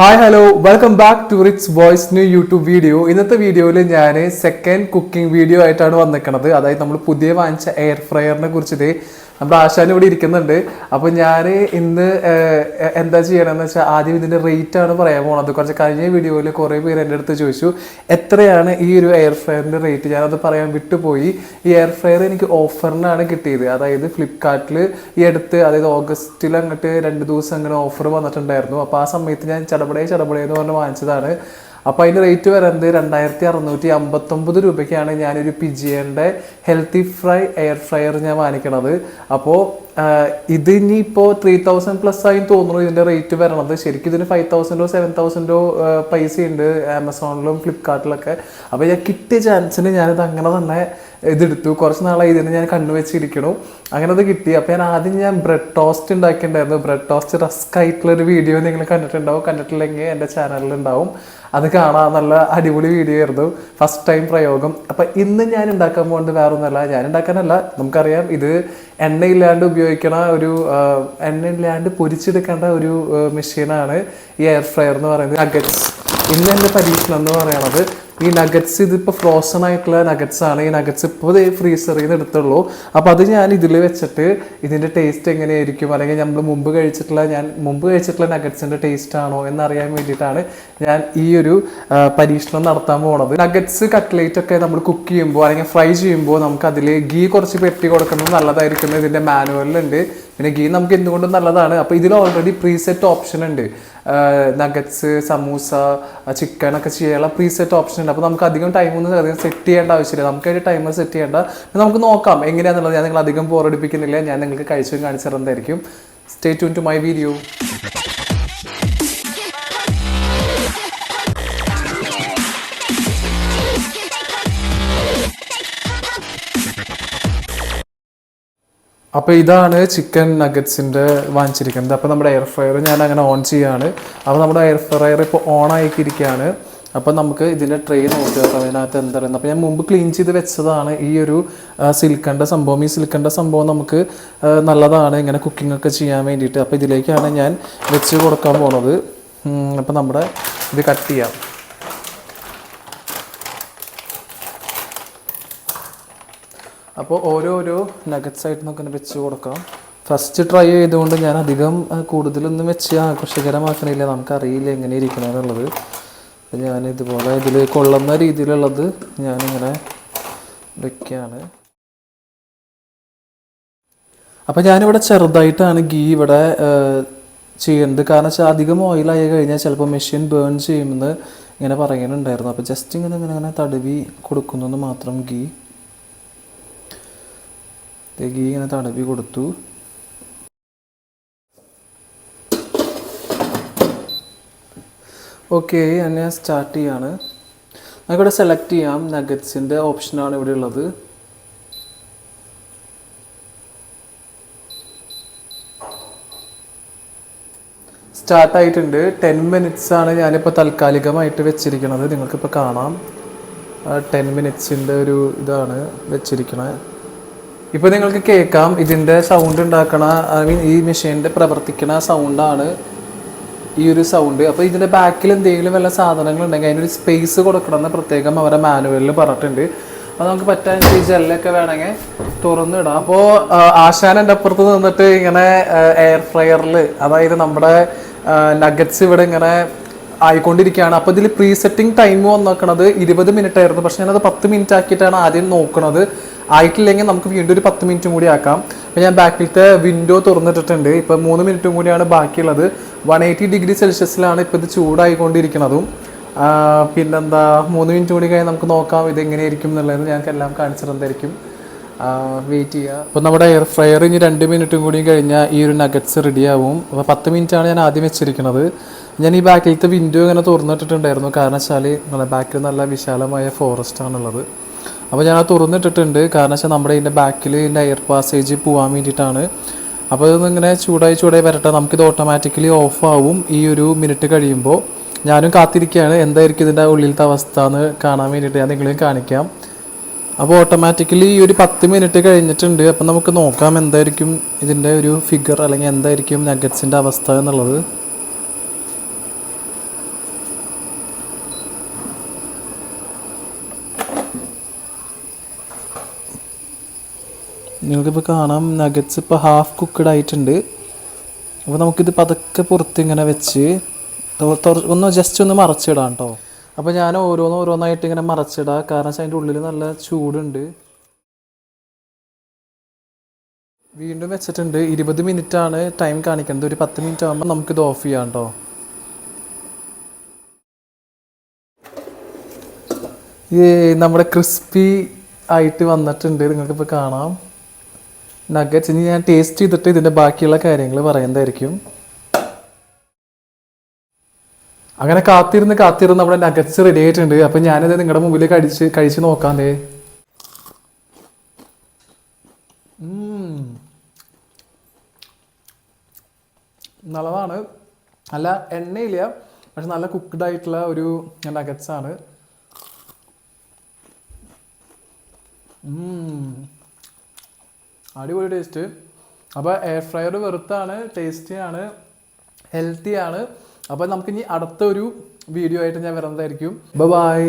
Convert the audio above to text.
Hi hello welcome back to rich boys new YouTube video ഇന്നത്തെ വീഡിയോയിൽ ഞാൻ second cooking video ആയിട്ടാണ് വന്നിരിക്കുന്നത്. അതായത് നമ്മൾ പുതിയ വാങ്ങിച്ച എയർ ഫ്രയറിനെ കുറിച്ചിട്ട് നമ്മുടെ ആശാൻ ഇവിടെ ഇരിക്കുന്നുണ്ട്. അപ്പൊ ഞാൻ ഇന്ന് എന്താ ചെയ്യണമെന്ന് വെച്ചാൽ ആദ്യം ഇതിന്റെ റേറ്റ് ആണ് പറയാൻ പോകുന്നത് കുറച്ച് കഴിഞ്ഞ വീഡിയോയിൽ കുറെ പേര് എന്റെ അടുത്ത് ചോദിച്ചു എത്രയാണ് ഈ ഒരു എയർ ഫ്രയറിന്റെ റേറ്റ് ഞാനത് പറയാൻ വിട്ടുപോയി. ഈ എയർ ഫ്രയർ എനിക്ക് ഓഫറിനാണ് കിട്ടിയത്. അതായത് ഫ്ലിപ്കാർട്ടിൽ ഈ അടുത്ത് അതായത് ഓഗസ്റ്റിൽ അങ്ങോട്ട് രണ്ട് ദിവസം അങ്ങനെ ഓഫർ വന്നിട്ടുണ്ടായിരുന്നു. അപ്പോൾ ആ സമയത്ത് ഞാൻ ചടപടേ ചടപടേ എന്ന് പറഞ്ഞ് വാങ്ങിച്ചതാണ്. അപ്പോൾ അതിന്റെ റേറ്റ് വരുന്നത് രണ്ടായിരത്തി അറുന്നൂറ്റി അമ്പത്തൊമ്പത് രൂപയ്ക്കാണ് ഞാനൊരു പിജിയന്റെ ഹെൽത്തി ഫ്രൈ എയർ ഫ്രയർ ഞാൻ വാങ്ങിക്കണത്. അപ്പോൾ ഇത് ഇനിയിപ്പോൾ ത്രീ തൗസൻഡ് പ്ലസ് ആയി തോന്നുന്നു ഇതിന്റെ റേറ്റ് വരണത്. ശരിക്കും ഇതിന് ഫൈവ് തൗസൻഡോ സെവൻ തൗസൻഡോ പൈസ ഉണ്ട് ആമസോണിലും ഫ്ലിപ്കാർട്ടിലൊക്കെ അപ്പോൾ ഞാൻ കിട്ടിയ ചാൻസിന് ഞാനിത് അങ്ങനെ തന്നെ ഇതെടുത്തു. കുറച്ച് നാളായി ഇതിന് ഞാൻ കണ്ണുവെച്ചിരിക്കണു അങ്ങനെ അത് കിട്ടി. അപ്പോൾ ഞാൻ ആദ്യം ഞാൻ ബ്രെഡ് ടോസ്റ്റ് ഉണ്ടാക്കിയിട്ടുണ്ടായിരുന്നു. ബ്രെഡ് ടോസ്റ്റ് റസ്ക് ആയിട്ടുള്ള ഒരു വീഡിയോ നിങ്ങൾ കണ്ടിട്ടുണ്ടാവും. കണ്ടിട്ടില്ലെങ്കിൽ എന്റെ ചാനലിൽ ഉണ്ടാവും. അത് കാണാൻ നല്ല അടിപൊളി വീഡിയോ ആയിരുന്നു. ഫസ്റ്റ് ടൈം പ്രയോഗം. അപ്പം ഇന്ന് ഞാൻ ഉണ്ടാക്കാൻ പോകുന്നത് വേറെ ഒന്നുമല്ല ഞാൻ ഉണ്ടാക്കാനല്ല. നമുക്കറിയാം ഇത് എണ്ണയില്ലാണ്ട് ഉപയോഗിക്കണ ഒരു എണ്ണയില്ലാണ്ട് പൊരിച്ചെടുക്കേണ്ട ഒരു മെഷീനാണ് ഈ എയർ ഫ്രയർ എന്ന് പറയുന്നത്. നഗറ്റ്സ് ഇന്ന് എന്റെ പരീക്ഷണം എന്ന് പറയണത് ഈ നഗറ്റ്സ് ഇതിപ്പോൾ ഫ്രോസൺ ആയിട്ടുള്ള നഗറ്റ്സ് ആണ്. ഈ നഗറ്റ്സ് ഇപ്പോൾ ഫ്രീസറിൽ നിന്ന് എടുത്തുള്ളൂ. അപ്പോൾ അത് ഞാൻ ഇതിൽ വെച്ചിട്ട് ഇതിന്റെ ടേസ്റ്റ് എങ്ങനെയായിരിക്കും? അല്ലെങ്കിൽ നമ്മൾ മുമ്പ് കഴിച്ചിട്ടുള്ള ഞാൻ മുമ്പ് കഴിച്ചിട്ടുള്ള നഗറ്റ്സിന്റെ ടേസ്റ്റ് ആണോ എന്നറിയാൻ വേണ്ടിയിട്ടാണ് ഞാൻ ഈ ഒരു പരീക്ഷണം നടത്താൻ പോണത്. നഗറ്റ്സ് കട്ട്ലേറ്റ് ഒക്കെ നമ്മൾ കുക്ക് ചെയ്യുമ്പോൾ അല്ലെങ്കിൽ ഫ്രൈ ചെയ്യുമ്പോൾ നമുക്ക് അതിൽ ഗീ കുറച്ച് പെട്ടി കൊടുക്കുന്നത് നല്ലതായിരിക്കും. ഇതിന്റെ മാനുവലിലുണ്ട് പിന്നെ ഗീ നമുക്ക് എന്തുകൊണ്ടും നല്ലതാണ്. അപ്പോൾ ഇതിൽ ഓൾറെഡി പ്രീസെറ്റ് ഓപ്ഷൻ ഉണ്ട്. നഗറ്റ്സ് സമൂസ ചിക്കൻ ഒക്കെ ചെയ്യാനുള്ള പ്രീസെറ്റ് ഓപ്ഷൻ ഉണ്ട്. അപ്പോൾ നമുക്ക് അധികം ടൈം ഒന്നും അധികം സെറ്റ് ചെയ്യേണ്ട ആവശ്യമില്ല. നമുക്ക് അതിന്റെ ടൈമർ സെറ്റ് ചെയ്യേണ്ട. നമുക്ക് നോക്കാം എങ്ങനെയാണെന്നുള്ളത് ഞാൻ നിങ്ങൾ അധികം ബോറടിപ്പിക്കുന്നില്ല ഞാൻ നിങ്ങൾക്ക് കഴിച്ചും കാണിച്ചു തരുന്നതായിരിക്കും. സ്റ്റേ ടു മൈ വീഡിയോ അപ്പോൾ ഇതാണ് ചിക്കൻ നഗറ്റ്സിന്റെ വാങ്ങിച്ചിരിക്കുന്നത്. അപ്പോൾ നമ്മുടെ എയർ ഫ്രയർ ഞാൻ അങ്ങനെ ഓൺ ചെയ്യാണ്. അപ്പോൾ നമ്മുടെ എയർ ഫ്രയർ ഇപ്പോൾ ഓൺ ആയിക്കിരിക്കുകയാണ് അപ്പോൾ നമുക്ക് ഇതിന്റെ ട്രേ നോക്കുക അതിനകത്ത് എന്തായിരുന്നു അപ്പോൾ ഞാൻ മുമ്പ് ക്ലീൻ ചെയ്ത് വെച്ചതാണ് ഈ ഒരു സിൽക്കണ്ട സംഭവം. ഈ സിൽക്കണ്ട സംഭവം നമുക്ക് നല്ലതാണ് ഇങ്ങനെ കുക്കിംഗ് ഒക്കെ ചെയ്യാൻ വേണ്ടിയിട്ട്. അപ്പോൾ ഇതിലേക്കാണ് ഞാൻ വെച്ച് കൊടുക്കാൻ പോണത്. അപ്പോൾ നമ്മുടെ ഇത് കട്ട് ചെയ്യാം. അപ്പോൾ ഓരോരോ നഗറ്റ്സ് ആയിട്ട് നമുക്ക് വെച്ച് കൊടുക്കാം. ഫസ്റ്റ് ട്രൈ ചെയ്തുകൊണ്ട് ഞാൻ അധികം കൂടുതലൊന്നും വെച്ച് ആകർഷകരമാക്കണില്ല. നമുക്കറിയില്ല എങ്ങനെ ഇരിക്കണമെന്നുള്ളത് അപ്പോൾ ഞാൻ ഇതുപോലെ ഇതിൽ കൊള്ളുന്ന രീതിയിലുള്ളത് ഞാനിങ്ങനെ വെക്കുകയാണ് അപ്പോൾ ഞാനിവിടെ ചെറുതായിട്ടാണ് ഗീ ഇവിടെ ചെയ്യുന്നത് കാരണം വെച്ചാൽ അധികം ഓയിലായി കഴിഞ്ഞാൽ ചിലപ്പോൾ മെഷീൻ ബേൺ ചെയ്യുമെന്ന് ഇങ്ങനെ പറയുന്നുണ്ടായിരുന്നു. അപ്പോൾ ജസ്റ്റ് ഇങ്ങനെ ഇങ്ങനെ ഇങ്ങനെ തടവി കൊടുക്കുന്നു മാത്രം ഗീ ഗീ ഇങ്ങനെ തടവി കൊടുത്തു. ഓക്കെ ഞാൻ സ്റ്റാർട്ട് ചെയ്യാണ്. നമുക്കിവിടെ സെലക്ട് ചെയ്യാം. നഗറ്റ്സിന്റെ ഓപ്ഷനാണ് ഇവിടെ ഉള്ളത്. സ്റ്റാർട്ട് ആയിട്ടുണ്ട്. ടെൻ മിനിറ്റ്സ് ആണ് ഞാനിപ്പോൾ താൽക്കാലികമായിട്ട് വെച്ചിരിക്കുന്നത് നിങ്ങൾക്കിപ്പോൾ കാണാം. ടെൻ മിനിറ്റ്സിന്റെ ഒരു ഇതാണ് വെച്ചിരിക്കണത്. ഇപ്പോൾ നിങ്ങൾക്ക് കേൾക്കാം ഇതിന്റെ സൗണ്ട് ഉണ്ടാക്കണ ഐ മീൻ ഈ മെഷീനിന്റെ പ്രവർത്തിക്കണ സൗണ്ടാണ് ഈ ഒരു സൗണ്ട് അപ്പോൾ ഇതിന്റെ ബാക്കിൽ എന്തെങ്കിലും വല്ല സാധനങ്ങൾ ഉണ്ടെങ്കിൽ അതിനൊരു സ്പേസ് കൊടുക്കണമെന്ന് പ്രത്യേകം അവരെ മാനുവലിൽ പറഞ്ഞിട്ടുണ്ട്. അപ്പോൾ നമുക്ക് പറ്റാൻ ജെല്ലൊക്കെ വേണമെങ്കിൽ തുറന്നിടാം അപ്പോൾ ആശാൻ എന്റെ അപ്പുറത്ത് നിന്നിട്ട് ഇങ്ങനെ എയർ ഫ്രയറിൽ അതായത് നമ്മുടെ നഗറ്റ്സ് ഇവിടെ ഇങ്ങനെ ആയിക്കൊണ്ടിരിക്കുകയാണ്. അപ്പോൾ ഇതിൽ പ്രീസെറ്റിംഗ് ടൈം വന്നേക്കണത് ഇരുപത് മിനിറ്റ് ആയിരുന്നു. പക്ഷേ ഞാനത് പത്ത് മിനിറ്റ് ആക്കിയിട്ടാണ് ആദ്യം നോക്കണത്. ആയിട്ടില്ലെങ്കിൽ നമുക്ക് വീണ്ടും ഒരു പത്ത് മിനിറ്റും കൂടി ആക്കാം. അപ്പോൾ ഞാൻ ബാക്കിലത്തെ വിൻഡോ തുറന്നിട്ടിട്ടുണ്ട്. ഇപ്പോൾ മൂന്ന് മിനിറ്റും കൂടിയാണ് ബാക്കിയുള്ളത്. വൺ എയ്റ്റി ഡിഗ്രി സെൽഷ്യസിലാണ് ഇപ്പോൾ ഇത് ചൂടായിക്കൊണ്ടിരിക്കുന്നതും. പിന്നെന്താ മൂന്ന് മിനിറ്റ് കൂടി കഴിഞ്ഞാൽ നമുക്ക് നോക്കാം ഇത് എങ്ങനെയായിരിക്കും എന്നുള്ളത്. ഞങ്ങൾക്ക് എല്ലാം കാണിച്ചിരുന്നതായിരിക്കും വെയിറ്റ് ചെയ്യുക അപ്പോൾ നമ്മുടെ എയർ ഫ്രയർ ഇനി രണ്ട് മിനിറ്റും കൂടി കഴിഞ്ഞാൽ ഈ ഒരു നഗറ്റ്സ് റെഡിയാവും അപ്പോൾ പത്ത് മിനിറ്റാണ് ഞാൻ ആദ്യം വെച്ചിരിക്കുന്നത്. ഞാൻ ഈ ബാക്കിലത്തെ വിൻഡോ ഇങ്ങനെ തുറന്നിട്ടിട്ടുണ്ടായിരുന്നു. കാരണം വെച്ചാൽ നമ്മുടെ ബാക്കിൽ നല്ല വിശാലമായ ഫോറസ്റ്റ് ആണുള്ളത്. അപ്പോൾ ഞാൻ അത് തുറന്നിട്ടിട്ടുണ്ട്. കാരണം വെച്ചാൽ നമ്മുടെ ഇതിന്റെ ബാക്കിൽ ഇതിന്റെ എയർ പാസേജ് പോകാൻ വേണ്ടിയിട്ടാണ്. അപ്പോൾ ഇതൊന്നിങ്ങനെ ചൂടായി ചൂടായി വരട്ടെ. നമുക്കിത് ഓട്ടോമാറ്റിക്കലി ഓഫാവും ഈ ഒരു മിനിറ്റ് കഴിയുമ്പോൾ ഞാനും കാത്തിരിക്കുകയാണ് എന്തായിരിക്കും ഇതിന്റെ ഉള്ളിലത്തെ അവസ്ഥ എന്ന് കാണാൻ വേണ്ടിയിട്ട് ഞാൻ നിങ്ങളെയും കാണിക്കാം. അപ്പോൾ ഓട്ടോമാറ്റിക്കലി ഈ ഒരു പത്ത് മിനിറ്റ് കഴിഞ്ഞിട്ടുണ്ട്. അപ്പം നമുക്ക് നോക്കാം എന്തായിരിക്കും ഇതിന്റെ ഒരു ഫിഗർ അല്ലെങ്കിൽ എന്തായിരിക്കും നഗറ്റ്സിന്റെ അവസ്ഥ എന്നുള്ളത്. നിങ്ങൾക്കിപ്പോൾ കാണാം. നഗറ്റ്സ് ഇപ്പോൾ ഹാഫ് കുക്ക്ഡ് ആയിട്ടുണ്ട്. അപ്പോൾ നമുക്കിത് പതുക്കെ പുറത്ത് ഇങ്ങനെ വെച്ച് ഒന്ന് ജസ്റ്റ് ഒന്ന് മറച്ചിടാം കേട്ടോ അപ്പോൾ ഞാൻ ഓരോന്ന് ഓരോന്നായിട്ട് ഇങ്ങനെ മറച്ചിടാം. കാരണം വെച്ചാൽ അതിന്റെ ഉള്ളിൽ നല്ല ചൂടുണ്ട്. വീണ്ടും വെച്ചിട്ടുണ്ട്. ഇരുപത് മിനിറ്റ് ആണ് ടൈം കാണിക്കുന്നത്. ഒരു പത്ത് മിനിറ്റ് ആകുമ്പോൾ നമുക്കിത് ഓഫ് ചെയ്യാം കേട്ടോ ഈ നമ്മുടെ ക്രിസ്പി ആയിട്ട് വന്നിട്ടുണ്ട്. നിങ്ങൾക്കിപ്പോൾ കാണാം. നഗറ്റ്സ് ഇനി ഞാൻ ടേസ്റ്റ് ചെയ്തിട്ട് ഇതിന്റെ ബാക്കിയുള്ള കാര്യങ്ങൾ പറയുന്നതായിരിക്കും. അങ്ങനെ കാത്തിരുന്ന് കാത്തിരുന്ന് നമ്മുടെ നഗറ്റ്സ് റെഡി ആയിട്ടുണ്ട്. അപ്പം ഞാനത് നിങ്ങളുടെ മുമ്പിൽ കഴിച്ച് കഴിച്ച് നോക്കാന്നേ. നല്ലതാണ്. നല്ല എണ്ണയില്ല പക്ഷെ നല്ല കുക്ക്ഡ് ആയിട്ടുള്ള ഒരു നഗറ്റ്സ് ആണ്. അടിപൊളി ടേസ്റ്റ്. അപ്പോൾ എയർ ഫ്രയർ വെറുത്താണ് ടേസ്റ്റിയാണ് ഹെൽത്തിയാണ് അപ്പോൾ നമുക്കിനി അടുത്തൊരു വീഡിയോ ആയിട്ട് ഞാൻ വരുന്നതായിരിക്കും. ബൈ